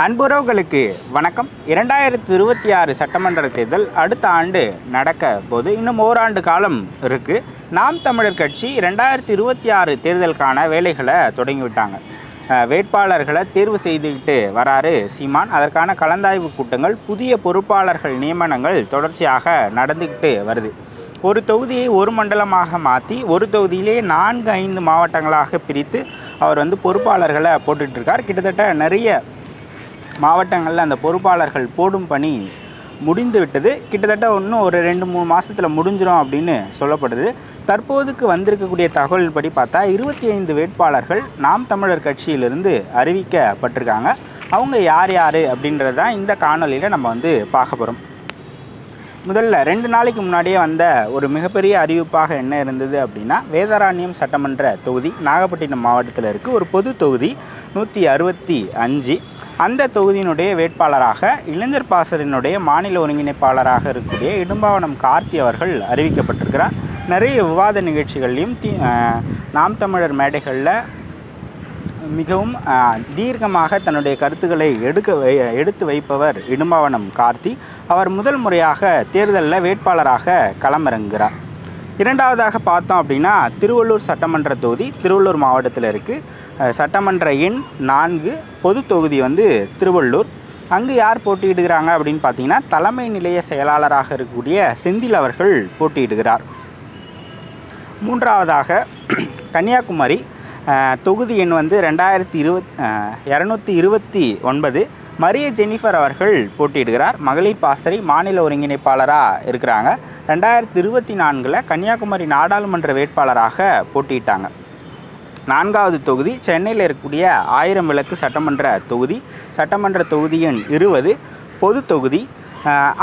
அன்புறவுகளுக்கு வணக்கம். இரண்டாயிரத்தி இருபத்தி ஆறு சட்டமன்ற தேர்தல் அடுத்த ஆண்டு நடக்க போது இன்னும் ஓராண்டு காலம் இருக்கு. நாம் தமிழர் கட்சி ரெண்டாயிரத்தி இருபத்தி ஆறு தேர்தலுக்கான வேலைகளை தொடங்கிவிட்டாங்க. வேட்பாளர்களை தேர்வு செய்துக்கிட்டு வராரு சீமான். அதற்கான கலந்தாய்வு கூட்டங்கள் புதிய பொறுப்பாளர்கள் நியமனங்கள் தொடர்ச்சியாக நடந்துக்கிட்டு வருது. ஒரு தொகுதியை ஒரு மண்டலமாக மாற்றி ஒரு தொகுதியிலே நான்கு ஐந்து மாவட்டங்களாக பிரித்து அவர் வந்து பொறுப்பாளர்களை போட்டுட்ருக்கார் கிட்டத்தட்ட நிறைய மாவட்டங்களில் அந்த பொறுப்பாளர்கள் போடும் பணி முடிந்து விட்டது கிட்டத்தட்ட இன்னும் ஒரு ரெண்டு மூணு மாதத்தில் முடிஞ்சிடும் அப்படின்னு சொல்லப்படுது. தற்போதுக்கு வந்திருக்கக்கூடிய தகவல் படி பார்த்தா இருபத்தி ஐந்து வேட்பாளர்கள் நாம் தமிழர் கட்சியிலிருந்து அறிவிக்கப்பட்டிருக்காங்க. அவங்க யார் யார் அப்படின்றது தான் இந்த காணொலியில் நம்ம வந்து பார்க்க போகிறோம் முதல்ல ரெண்டு நாளைக்கு முன்னாடியே வந்த ஒரு மிகப்பெரிய அறிவிப்பாக என்ன இருந்தது அப்படின்னா வேதாரண்யம் சட்டமன்ற தொகுதி நாகப்பட்டினம் மாவட்டத்தில் இருக்குது ஒரு பொது தொகுதி நூற்றி அறுபத்தி அஞ்சு. அந்த தொகுதியினுடைய வேட்பாளராக இளைஞர் பாசரினுடைய மாநில ஒருங்கிணைப்பாளராக இருக்கக்கூடிய இடும்பாவனம் கார்த்தி அவர்கள் அறிவிக்கப்பட்டிருக்கிறார். நிறைய விவாத நிகழ்ச்சிகள்லையும் தி நாம் தமிழர் மேடைகளில் மிகவும் தீர்க்கமாக தன்னுடைய கருத்துக்களை எடுக்க வை எடுத்து வைப்பவர் இடும்பாவனம் கார்த்தி. அவர் முதல் முறையாக தேர்தலில் வேட்பாளராக களமிறங்குகிறார். இரண்டாவதாக பார்த்தோம் அப்படின்னா திருவள்ளூர் சட்டமன்ற தொகுதி திருவள்ளூர் மாவட்டத்தில் இருக்குது சட்டமன்ற எண் நான்கு பொது தொகுதி வந்து திருவள்ளூர். அங்கு யார் போட்டியிடுகிறாங்க அப்படின்னு பார்த்தீங்கன்னா தலைமை நிலைய செயலாளராக இருக்கக்கூடிய செந்தில் அவர்கள் போட்டியிடுகிறார். மூன்றாவதாக கன்னியாகுமரி தொகுதி எண் வந்து ரெண்டாயிரத்தி இருபத் இரநூத்தி இருபத்தி ஒன்பது. மரிய ஜெனிஃபர் அவர்கள் போட்டியிடுகிறார். மகளிர் பாசறை மாநில ஒருங்கிணைப்பாளராக இருக்கிறாங்க. ரெண்டாயிரத்தி இருபத்தி நான்கில் கன்னியாகுமரி நாடாளுமன்ற வேட்பாளராக போட்டியிட்டாங்க. நான்காவது தொகுதி சென்னையில் இருக்கக்கூடிய ஆயிரம் விளக்கு சட்டமன்ற தொகுதி. சட்டமன்ற தொகுதி எண் இருபது. பொது தொகுதி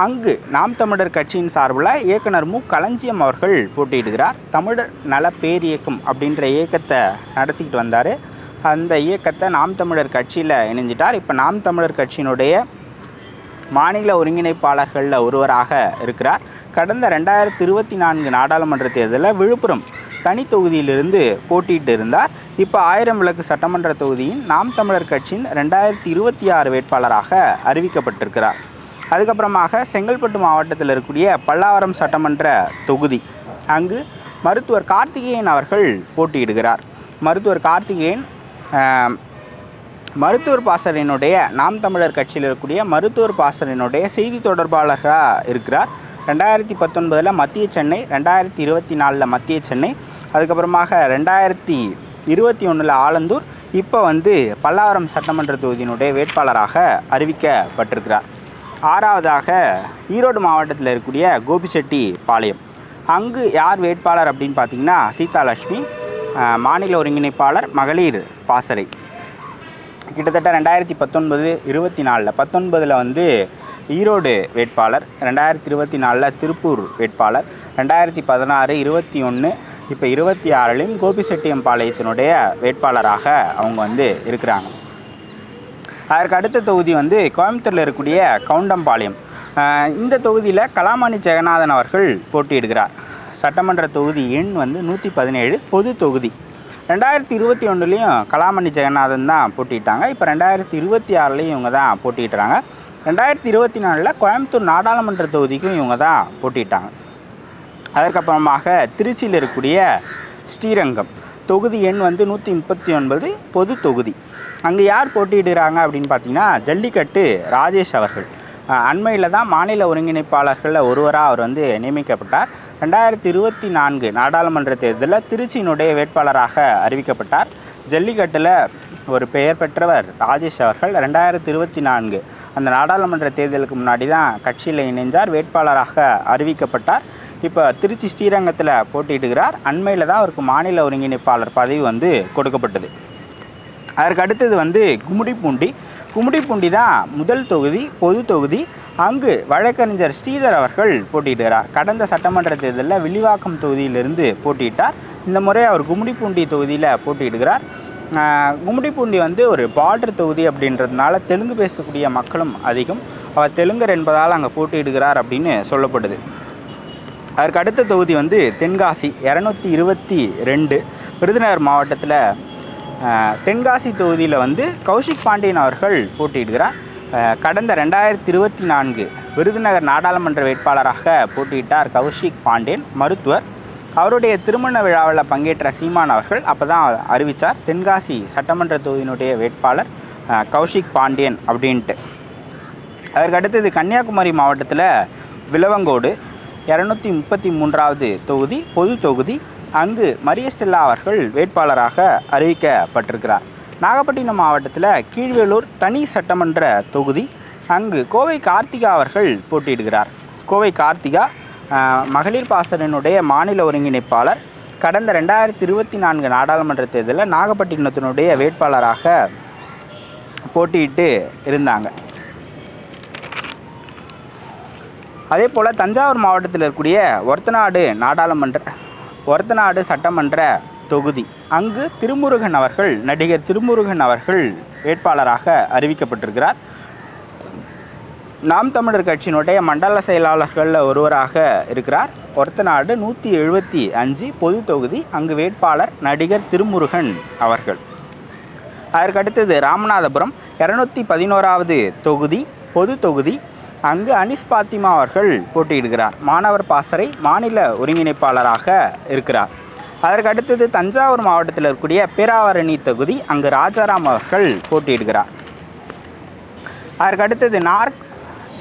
அங்கு நாம் தமிழர் கட்சியின் சார்பில் இயக்குனர் மு. களஞ்சியம் அவர்கள் போட்டியிடுகிறார். தமிழர் நல பேரியக்கம் அப்படின்ற இயக்கத்தை நடத்திக்கிட்டு வந்தார். அந்த இயக்கத்தை நாம் தமிழர் கட்சியில் இணைஞ்சிட்டார். இப்போ நாம் தமிழர் கட்சியினுடைய மாநில ஒருங்கிணைப்பாளர்களில் ஒருவராக இருக்கிறார். கடந்த ரெண்டாயிரத்தி இருபத்தி நான்கு நாடாளுமன்ற தேர்தலில் விழுப்புரம் தனி தொகுதியிலிருந்து போட்டியிட்டு இருந்தார். இப்போ ஆயிரம் விளக்கு சட்டமன்ற தொகுதியின் நாம் தமிழர் கட்சியின் ரெண்டாயிரத்தி இருபத்தி ஆறு வேட்பாளராக அறிவிக்கப்பட்டிருக்கிறார். அதுக்கப்புறமாக செங்கல்பட்டு மாவட்டத்தில் இருக்கக்கூடிய பல்லாவரம் சட்டமன்ற தொகுதி அங்கு மருத்துவர் கார்த்திகேயன் அவர்கள் போட்டியிடுகிறார். மருத்துவர் கார்த்திகேயன் மருத்துவர் பாசறையினுடைய நாம் தமிழர் கட்சியில் இருக்கக்கூடிய மருத்துவர் பாசறையினுடைய செய்தி தொடர்பாளராக இருக்கிறார். ரெண்டாயிரத்தி பத்தொன்பதில் மத்திய சென்னை ரெண்டாயிரத்தி இருபத்தி நாலில் மத்திய சென்னை அதுக்கப்புறமாக ரெண்டாயிரத்தி இருபத்தி ஒன்றில் ஆலந்தூர் இப்போ வந்து பல்லாவரம் சட்டமன்ற தொகுதியினுடைய வேட்பாளராக அறிவிக்கப்பட்டிருக்கிறார். ஆறாவதாக ஈரோடு மாவட்டத்தில் இருக்கக்கூடிய கோபிச்செட்டி பாளையம். அங்கு யார் வேட்பாளர் அப்படின்னு பார்த்தீங்கன்னா சீதாலட்சுமி மாநில ஒருங்கிணைப்பாளர் மகளிர் பாசறை. கிட்டத்தட்ட ரெண்டாயிரத்தி பத்தொன்பது இருபத்தி நாலில் பத்தொன்பதில் வந்து ஈரோடு வேட்பாளர் ரெண்டாயிரத்தி இருபத்தி நாலில் திருப்பூர் வேட்பாளர் ரெண்டாயிரத்தி பதினாறு இருபத்தி ஒன்று இப்போ இருபத்தி ஆறிலையும் கோபிச்செட்டியம்பாளையத்தினுடைய வேட்பாளராக அவங்க வந்து இருக்கிறாங்க. அதற்கு அடுத்த தொகுதி வந்து கோயம்புத்தூரில் இருக்கக்கூடிய கவுண்டம்பாளையம். இந்த தொகுதியில் கலாமணி ஜெகநாதன் அவர்கள் போட்டியிடுகிறார். சட்டமன்ற தொகுதி எண் வந்து நூற்றி பதினேழு பொது தொகுதி. ரெண்டாயிரத்தி இருபத்தி ஒன்றுலேயும் கலாமணி ஜெகநாதன் தான் போட்டிட்டாங்க இப்போ ரெண்டாயிரத்தி இருபத்தி ஆறுலேயும் இவங்க தான் போட்டிடுறாங்க ரெண்டாயிரத்தி இருபத்தி நாலில் கோயம்புத்தூர் நாடாளுமன்ற தொகுதிக்கும் இவங்க தான் போட்டிட்டாங்க அதற்கப்புறமாக திருச்சியில் இருக்கக்கூடிய ஸ்ரீரங்கம். தொகுதி எண் வந்து நூற்றி முப்பத்தி ஒன்பது பொது தொகுதி. அங்கே யார் போட்டியிடுறாங்க அப்படின்னு பார்த்தீங்கன்னா ஜல்லிக்கட்டு ராஜேஷ் அவர்கள். அண்மையில் தான் மாநில ஒருங்கிணைப்பாளர்களில் ஒருவராக அவர் வந்து நியமிக்கப்பட்டார். ரெண்டாயிரத்தி இருபத்தி நான்கு நாடாளுமன்ற தேர்தலில் திருச்சியினுடைய வேட்பாளராக அறிவிக்கப்பட்டார். ஜல்லிக்கட்டில் ஒரு பெயர் பெற்றவர் ராஜேஷ் அவர்கள். ரெண்டாயிரத்தி இருபத்தி நான்கு அந்த நாடாளுமன்ற தேர்தலுக்கு முன்னாடி தான் கட்சியில் இணைந்தார் வேட்பாளராக அறிவிக்கப்பட்டார். இப்போ திருச்சி ஸ்ரீரங்கத்தில் போட்டியிடுகிறார். அண்மையில் தான் அவருக்கு மாநில ஒருங்கிணைப்பாளர் பதவி வந்து கொடுக்கப்பட்டது. அதற்கு அடுத்தது வந்து கும்மிடிப்பூண்டி கும்மிடிப்பூண்டி தான் முதல் தொகுதி பொது தொகுதி. அங்கு வழக்கறிஞர் ஸ்ரீதர் அவர்கள் போட்டியிடுகிறார். கடந்த சட்டமன்ற தேர்தலில் வில்லிவாக்கம் தொகுதியிலிருந்து போட்டியிட்டார். இந்த முறை அவர் கும்மிடிப்பூண்டி தொகுதியில் போட்டியிடுகிறார். ஆஹ் கும்மிடிப்பூண்டி வந்து ஒரு பார்டர் தொகுதி அப்படின்றதுனால தெலுங்கு பேசக்கூடிய மக்களும் அதிகம். அவர் தெலுங்கர் என்பதால் அங்கே போட்டியிடுகிறார் அப்படின்னு சொல்லப்படுது. அதற்கு அடுத்த தொகுதி வந்து தென்காசி இரநூத்தி இருபத்தி ரெண்டு விருதுநகர் மாவட்டத்தில் தென்காசி தொகுதியில் வந்து கௌஷிக் பாண்டியன் அவர்கள் போட்டியிடுகிறார். கடந்த ரெண்டாயிரத்தி இருபத்தி நான்கு விருதுநகர் நாடாளுமன்ற வேட்பாளராக போட்டியிட்டார் கௌஷிக் பாண்டியன் மருத்துவர். அவருடைய திருமண விழாவில் பங்கேற்ற சீமான் அவர்கள் அப்போ தான் அறிவித்தார் தென்காசி சட்டமன்ற தொகுதியினுடைய வேட்பாளர் கௌஷிக் பாண்டியன் அப்படின்ட்டு. அதற்கு அடுத்தது கன்னியாகுமரி மாவட்டத்தில் விலவங்கோடு இரநூத்தி முப்பத்தி மூன்றாவது தொகுதி பொது தொகுதி. அங்கு மரியஸ்டெல்லா அவர்கள் வேட்பாளராக அறிவிக்கப்பட்டிருக்கிறார். நாகப்பட்டினம் மாவட்டத்தில் கீழ்வேலூர் தனி சட்டமன்ற தொகுதி. அங்கு கோவை கார்த்திகா அவர்கள் போட்டியிடுகிறார். கோவை கார்த்திகா மகளிர் பாசனினுடைய மாநில ஒருங்கிணைப்பாளர். கடந்த ரெண்டாயிரத்தி இருபத்தி நான்கு நாடாளுமன்ற தேர்தலில் நாகப்பட்டினத்தினுடைய வேட்பாளராக போட்டியிட்டு இருந்தாங்க. அதே போல் தஞ்சாவூர் மாவட்டத்தில் இருக்கக்கூடிய ஒருத்தநாடு நாடாளுமன்ற ஒருத்தநாடு சட்டமன்ற தொகுதி. அங்கு திருமுருகன் அவர்கள் நடிகர் திருமுருகன் அவர்கள் வேட்பாளராக அறிவிக்கப்பட்டிருக்கிறார். நாம் தமிழர் கட்சியினுடைய மண்டல செயலாளர்களில் ஒருவராக இருக்கிறார். ஒருத்தநாடு நூற்றி எழுபத்தி அஞ்சு பொது தொகுதி அங்கு வேட்பாளர் நடிகர் திருமுருகன் அவர்கள். அதற்கடுத்தது ராமநாதபுரம் இரநூத்தி பதினோராவது தொகுதி பொது தொகுதி அங்கு அனிஸ் பாத்திமா அவர்கள் போட்டியிடுகிறார். மாணவர் பாசறை மாநில ஒருங்கிணைப்பாளராக இருக்கிறார். அதற்கு அடுத்தது தஞ்சாவூர் மாவட்டத்தில் இருக்கக்கூடிய பேராவரணி தொகுதி அங்கு ராஜாராம் அவர்கள் போட்டியிடுகிறார். அதற்கு அடுத்தது நார்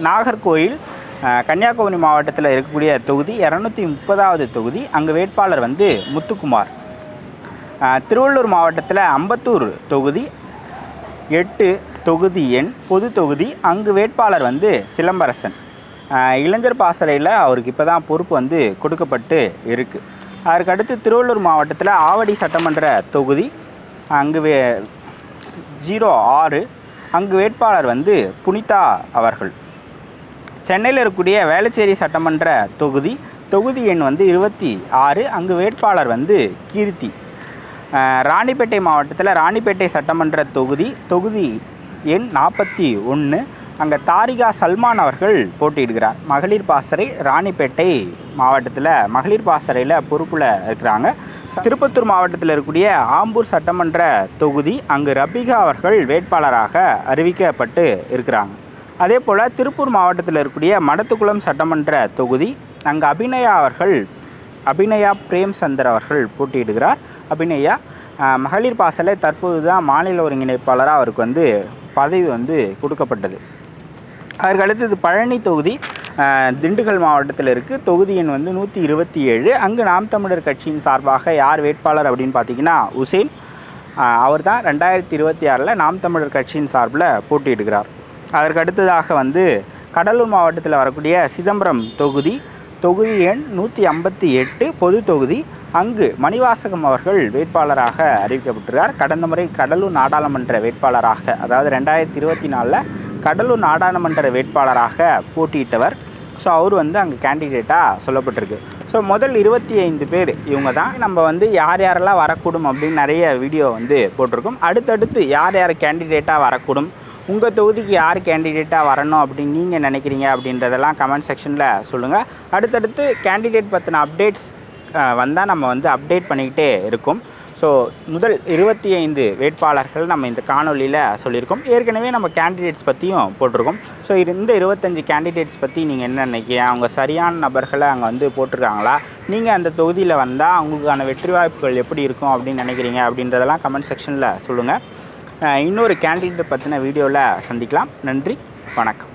நாகர்கோயில் கன்னியாகுமரி மாவட்டத்தில் இருக்கக்கூடிய தொகுதி இரநூத்தி முப்பதாவது தொகுதி அங்கு வேட்பாளர் வந்து முத்துக்குமார். திருவள்ளூர் மாவட்டத்தில் அம்பத்தூர் தொகுதி எட்டு தொகுதி எண் பொது தொகுதி அங்கு வேட்பாளர் வந்து சிலம்பரசன். இளைஞர் பாசறையில் அவருக்கு இப்போ தான் பொறுப்பு வந்து கொடுக்கப்பட்டு இருக்குது அதற்கு அடுத்து திருவள்ளூர் மாவட்டத்தில் ஆவடி சட்டமன்ற தொகுதி அங்கு வே ஜீரோ ஆறு அங்கு வேட்பாளர் வந்து புனிதா அவர்கள். சென்னையில் இருக்கக்கூடிய வேளச்சேரி சட்டமன்ற தொகுதி தொகுதி எண் வந்து இருபத்தி ஆறு அங்கு வேட்பாளர் வந்து கீர்த்தி. ராணிப்பேட்டை மாவட்டத்தில் ராணிப்பேட்டை சட்டமன்ற தொகுதி தொகுதி எண் நாற்பத்தி ஒன்று. அங்கே தாரிகா சல்மான் அவர்கள் போட்டியிடுகிறார். மகளிர் பாசறை ராணிப்பேட்டை மாவட்டத்தில் மகளிர் பாசறையில் பொறுப்பில் இருக்கிறாங்க. திருப்பத்தூர் மாவட்டத்தில் இருக்கக்கூடிய ஆம்பூர் சட்டமன்ற தொகுதி அங்கு ரபிகா அவர்கள் வேட்பாளராக அறிவிக்கப்பட்டு இருக்கிறாங்க. அதே போல் திருப்பூர் மாவட்டத்தில் இருக்கக்கூடிய மடத்துக்குளம் சட்டமன்ற தொகுதி அங்கு அபிநயா அவர்கள் அபிநயா பிரேம்சந்தர் அவர்கள் போட்டியிடுகிறார். அபிநயா மகளிர் பாசலை தற்போது தான் மாநில ஒருங்கிணைப்பாளராக அவருக்கு வந்து பதவி வந்து கொடுக்கப்பட்டது. அதற்கு அடுத்தது பழனி தொகுதி திண்டுக்கல் மாவட்டத்தில் இருக்குது தொகுதி எண் வந்து நூற்றி இருபத்தி ஏழு. அங்கு நாம் தமிழர் கட்சியின் சார்பாக யார் வேட்பாளர் அப்படின்னு பார்த்தீங்கன்னா உசேன். அவர் தான் ரெண்டாயிரத்தி இருபத்தி ஆறில் நாம் தமிழர் கட்சியின் சார்பில் போட்டியிடுகிறார். அதற்கு அடுத்ததாக வந்து கடலூர் மாவட்டத்தில் வரக்கூடிய சிதம்பரம் தொகுதி தொகுதி எண் நூற்றி ஐம்பத்தி எட்டு பொது தொகுதி. அங்கு மணிவாசகம் அவர்கள் வேட்பாளராக அறிவிக்கப்பட்டிருக்கார் கடந்த முறை கடலூர் நாடாளுமன்ற வேட்பாளராக அதாவது ரெண்டாயிரத்தி இருபத்தி நாலில் கடலூர் நாடாளுமன்ற வேட்பாளராக போட்டியிட்டவர். ஸோ அவர் வந்து அங்கே கேண்டிடேட்டாக சொல்லப்பட்டிருக்கு. ஸோ முதல் இருபத்தி ஐந்து பேர் இவங்க தான். நம்ம வந்து யார் யாரெல்லாம் வரக்கூடும் அப்படின்னு நிறைய வீடியோ வந்து போட்டிருக்கோம். அடுத்தடுத்து யார் யார் கேண்டிடேட்டாக வரக்கூடும் உங்கள் தொகுதிக்கு யார் கேண்டிடேட்டாக வரணும் அப்படின்னு நீங்கள் நினைக்கிறீங்க அப்படின்றதெல்லாம் கமெண்ட் செக்ஷனில் சொல்லுங்கள் அடுத்தடுத்து கேண்டிடேட் பற்றின அப்டேட்ஸ் வந்தால் நம்ம வந்து அப்டேட் பண்ணிக்கிட்டே இருக்கும். ஸோ முதல் இருபத்தி ஐந்து வேட்பாளர்கள் நம்ம இந்த காணொலியில் சொல்லியிருக்கோம். ஏற்கனவே நம்ம கேண்டிடேட்ஸ் பற்றியும் போட்டிருக்கோம். ஸோ இந்த இருபத்தஞ்சு கேண்டிடேட்ஸ் பற்றி நீங்கள் என்ன நினைக்கிறீங்க? அவங்க சரியான நபர்களை அங்கே வந்து போட்டிருக்காங்களா? நீங்கள் அந்த தொகுதியில் வந்தால் அவங்களுக்கான வெற்றி வாய்ப்புகள் எப்படி இருக்கும் அப்படின்னு நினைக்கிறீங்க அப்படின்றதெல்லாம் கமெண்ட் செக்ஷனில் சொல்லுங்கள் இன்னொரு கேண்டிடேட்டை பற்றின வீடியோவில் சந்திக்கலாம். நன்றி வணக்கம்.